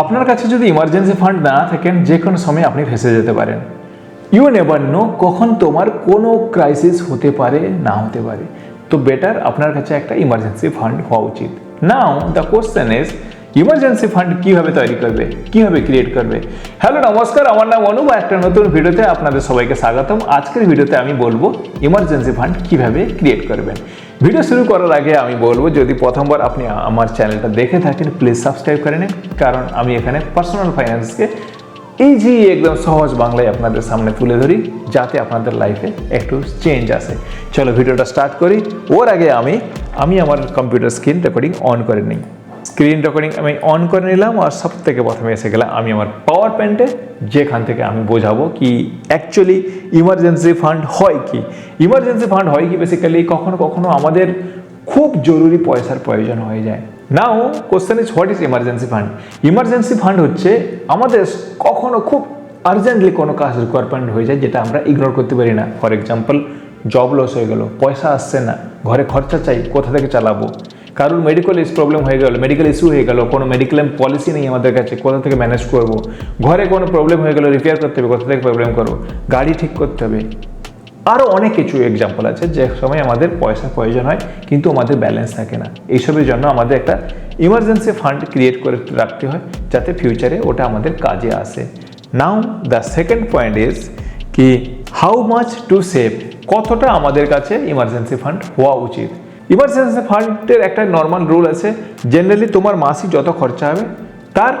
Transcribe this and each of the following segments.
আপনার কাছে যদি ইমার্জেন্সি ফান্ড না থাকেন, যে কোনো সময় আপনি ফেসে যেতে পারেন। ইউ নেভার নো কখন তোমার কোনো ক্রাইসিস হতে পারে, না হতে পারে। তো বেটার আপনার কাছে একটা ইমার্জেন্সি ফান্ড হওয়া উচিত। Now the question is emergency fund কীভাবে তৈরি করবে, কীভাবে ক্রিয়েট করবে। হ্যালো নমস্কার, আমার নাম অনুপ, একটা নতুন ভিডিওতে আপনাদের সবাইকে স্বাগতম। আজকের ভিডিওতে আমি বলব ইমার্জেন্সি ফান্ড কীভাবে ক্রিয়েট করবেন। ভিডিও শুরু করার আগে আমি বলব, যদি প্রথমবার আপনি আমার চ্যানেলটা দেখে থাকেন প্লিজ সাবস্ক্রাইব করে নিন, কারণ আমি এখানে পার্সোনাল ফাইন্যান্সকে ইজি একদম সহজ বাংলায় আপনাদের সামনে তুলে ধরি, যাতে আপনাদের লাইফে একটু চেঞ্জ আসে। চলো ভিডিওটা স্টার্ট করি। ওর আগে আমি আমি আমার কম্পিউটার স্ক্রিন রেকর্ডিং অন করে নিই। স্ক্রিন রেকর্ডিং আমি অন করে নিলাম আর সব থেকে প্রথমে এসে গেলাম আমি আমার পাওয়ার পয়েন্টে যেখান থেকে আমি বোঝাবো কি অ্যাকচুয়ালি ইমার্জেন্সি ফান্ড হয় কি। ইমার্জেন্সি ফান্ড হয় কি বেসিক্যালি কখনো কখনো আমাদের খুব জরুরি পয়সার প্রয়োজন হয়ে যায়। Now question is what is emergency fund emergency fund হচ্ছে আমাদের কখনো খুব আর্জেন্টলি কোনো কাজ রিকোয়ারমেন্ট হয়ে যায় যেটা আমরা ইগনোর করতে পারি না। ফর এক্সাম্পল জব লস হয়ে গেল, পয়সা আসছে না, ঘরে খরচা চাই, কোথা থেকে চালাবো? কারোর মেডিকেল ইস প্রবলেম হয়ে গেল মেডিকেল ইস্যু হয়ে গেল, কোনো মেডিকেল পলিসি নেই আমাদের কাছে, কোথা থেকে ম্যানেজ করব? ঘরে কোনো প্রবলেম হয়ে গেল রিপেয়ার করতে হবে, কোথা থেকে প্রবলেম করব? গাড়ি ঠিক করতে হবে। আরও অনেক কিছু এক্সাম্পল আছে, যে সময় আমাদের পয়সা প্রয়োজন হয়, কিন্তু আমাদের ব্যালেন্স থাকে না। এইসবের জন্য আমাদের একটা ইমার্জেন্সি ফান্ড ক্রিয়েট করে রাখতে হয়, যাতে ফিউচারে ওটা আমাদের কাজে আসে। Now the second point is কি হাউ মাচ টু সেভ কতটা আমাদের কাছে ইমার্জেন্সি ফান্ড হওয়া উচিত? ইমার্জেন্সি ফান্ডের একটা নর্মাল রুল আছে। জেনারেলি তোমার মাসিক যত খরচা হবে, তার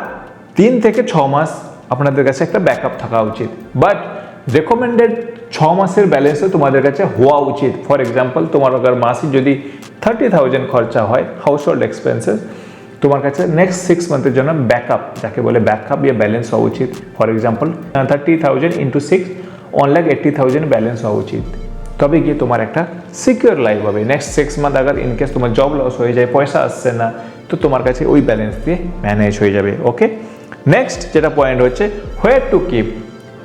তিন থেকে ছ মাস আপনাদের কাছে একটা ব্যাকআপ থাকা উচিত। বাট রেকমেন্ডেড ছ মাসের ব্যালেন্সও তোমাদের কাছে হওয়া উচিত। ফর এক্সাম্পল তোমার আগার মাসিক যদি থার্টি থাউজেন্ড খরচা হয় হাউস হোল্ড এক্সপেন্সেস তোমার কাছে নেক্সট সিক্স মান্থের জন্য ব্যাকআপ যাকে বলে ব্যাকআপ ইয়ে ব্যালেন্স হওয়া উচিত। For example thirty thousand into six one lakh eighty thousand balance হওয়া উচিত। তবে গিয়ে তোমার একটা সিকিউর লাইফ হবে। নেক্সট সিক্স মান্থ আগার ইনকেস তোমার জব লস হয়ে যায়, পয়সা আসছে না, তো তোমার কাছে ওই ব্যালেন্স দিয়ে ম্যানেজ হয়ে যাবে ওকে নেক্সট যেটা পয়েন্ট হচ্ছে হোয়ার টু কিপ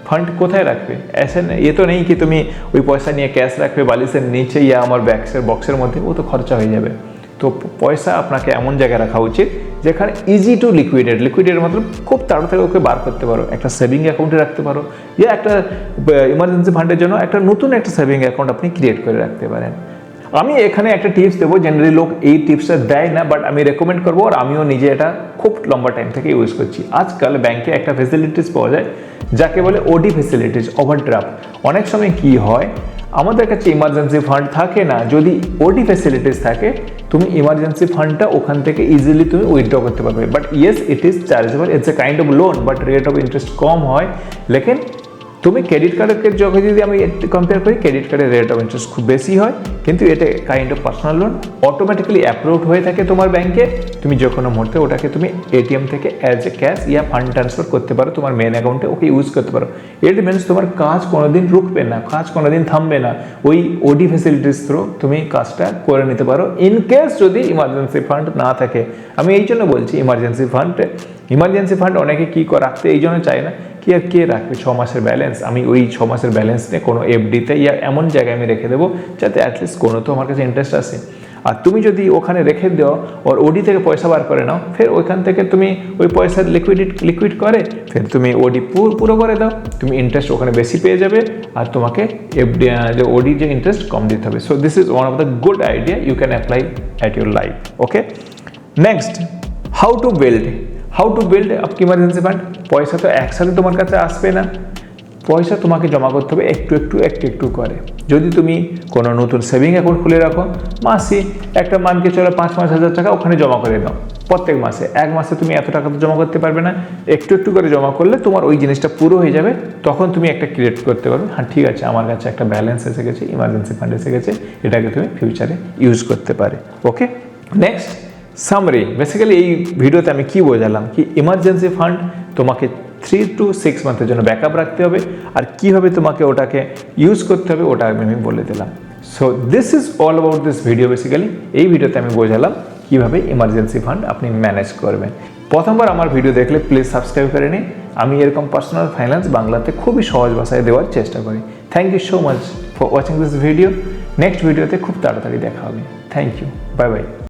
ফান্ড কোথায় রাখবে? এসে এ তো নেই কি তুমি ওই পয়সা নিয়ে ক্যাশ রাখবে বালিশের নিচে, ইয়া আমার ব্যাগসের বক্সের মধ্যে, ও তো খরচা হয়ে যাবে। তো পয়সা আপনাকে এমন জায়গায় রাখা উচিত যেখানে ইজি টু লিকুইডেড লিকুইডের মতলব খুব তাড়াতাড়ি ওকে বার করতে পারো। একটা সেভিং অ্যাকাউন্টে রাখতে পারো। ইয়া একটা ইমার্জেন্সি ফান্ডের জন্য একটা নতুন একটা সেভিং অ্যাকাউন্ট আপনি ক্রিয়েট করে রাখতে পারেন। আমি এখানে একটা টিপস দেবো জেনারেলি লোক এই টিপসটা দেয় না বাট আমি রেকমেন্ড করব আর আমিও নিজে এটা খুব লম্বা টাইম থেকে ইউজ করছি। আজকাল ব্যাংকে একটা ফেসিলিটিস পাওয়া যায়, যাকে বলে ওডি ফেসিলিটিস ওভারড্রাফট অনেক সময় কি হয়, আমাদের কাছে ইমার্জেন্সি ফান্ড থাকে না, যদি ওডি ফেসিলিটিস থাকে তুমি ইমার্জেন্সি ফান্ডটা ওখান থেকে ইজিলি তুমি উইথড্র করতে পারবে। But yes it is chargeable it's a kind of loan but rate of interest কম হয়। লেকিন তুমি ক্রেডিট কার্ডের যখন যদি আমি কম্পেয়ার করি ক্রেডিট কার্ডের রেট অফ ইন্টারেস্ট খুব বেশি হয়, কিন্তু এটা kind of personal loan automatically approved হয়ে থাকে তোমার ব্যাংকে তুমি যে কোনো মুহূর্তে ওটাকে তুমি এটিএম থেকে অ্যাজ এ ক্যাশ ইয়া ফান্ড ট্রান্সফার করতে পারো, তোমার মেন অ্যাকাউন্টে ওকে ইউজ করতে পারো। ইট মিনস তোমার কাজ কোনোদিন রুকবে না, কাজ কোনোদিন থামবে না। ওই ওডি ফেসিলিটিস থ্রু তুমি কাজটা করে নিতে পারো। ইন কেস যদি ইমার্জেন্সি ফান্ড না থাকে, আমি এই জন্য বলছি ইমার্জেন্সি ফান্ড ইমার্জেন্সি ফান্ড অনেকে কী, রাখতে এই জন্য চায় না। কি আর কে রাখবে ছ মাসের ব্যালেন্স আমি ওই ছ মাসের ব্যালেন্স নিয়ে কোনো এফডিতে ইয়া এমন জায়গায় আমি রেখে দেবো যাতে অ্যাটলিস্ট কোনো তো আমার কাছে ইন্টারেস্ট আসে আর তুমি যদি ওখানে রেখে দাও ওর ওডি থেকে পয়সা বার করে নাও, ফের ওইখান থেকে তুমি ওই পয়সা লিকুইডিট লিকুইড করে, ফের তুমি ওডি পুরো পুরো করে দাও। তুমি ইন্টারেস্ট ওখানে বেশি পেয়ে যাবে আর তোমাকে এফডি যে ওডি যে ইন্টারেস্ট কম দিতে হবে। So this is one of the good idea you can apply at your life okay next how to build how to build up emergency fund পয়সা তো একসাথে তোমার কাছে আসবে না। পয়সা তোমাকে জমা করতে হবে একটু একটু একটু একটু করে। যদি তুমি কোনো নতুন সেভিং অ্যাকাউন্ট খুলে রাখো, মাসে একটা মানকে চলো পাঁচ পাঁচ হাজার টাকা ওখানে জমা করে দাও। প্রত্যেক মাসে। এক মাসে তুমি এত টাকা তো জমা করতে পারবে না। একটু একটু করে জমা করলে তোমার ওই জিনিসটা পুরো হয়ে যাবে। তখন তুমি একটা ক্রিয়েট করতে পারবে। হ্যাঁ ঠিক আছে, আমার কাছে একটা ব্যালেন্স এসে গেছে ইমার্জেন্সি ফান্ড এসে গেছে। এটাকে তুমি ফিউচারে ইউজ করতে পারে। ওকে নেক্সট সামরি বেসিক্যালি এই ভিডিওতে আমি কি বোঝালাম? কি ইমার্জেন্সি ফান্ড তোমাকে থ্রি টু সিক্স মান্থের জন্য ব্যাকআপ রাখতে হবে আর কীভাবে তোমাকে ওটাকে ইউজ করতে হবে, ওটা আমি আমি বলে দিলাম। So this is all about this video basically এই ভিডিওতে আমি বোঝালাম কীভাবে ইমার্জেন্সি ফান্ড আপনি ম্যানেজ করবেন। প্রথমবার আমার ভিডিও দেখলে প্লিজ সাবস্ক্রাইব করে নিন। আমি এরকম পার্সোনাল ফাইন্যান্স বাংলাতে খুবই সহজ ভাষায় দেওয়ার চেষ্টা করি। Thank you so much for watching this video next ভিডিওতে খুব তাড়াতাড়ি দেখা হবে। Thank you bye bye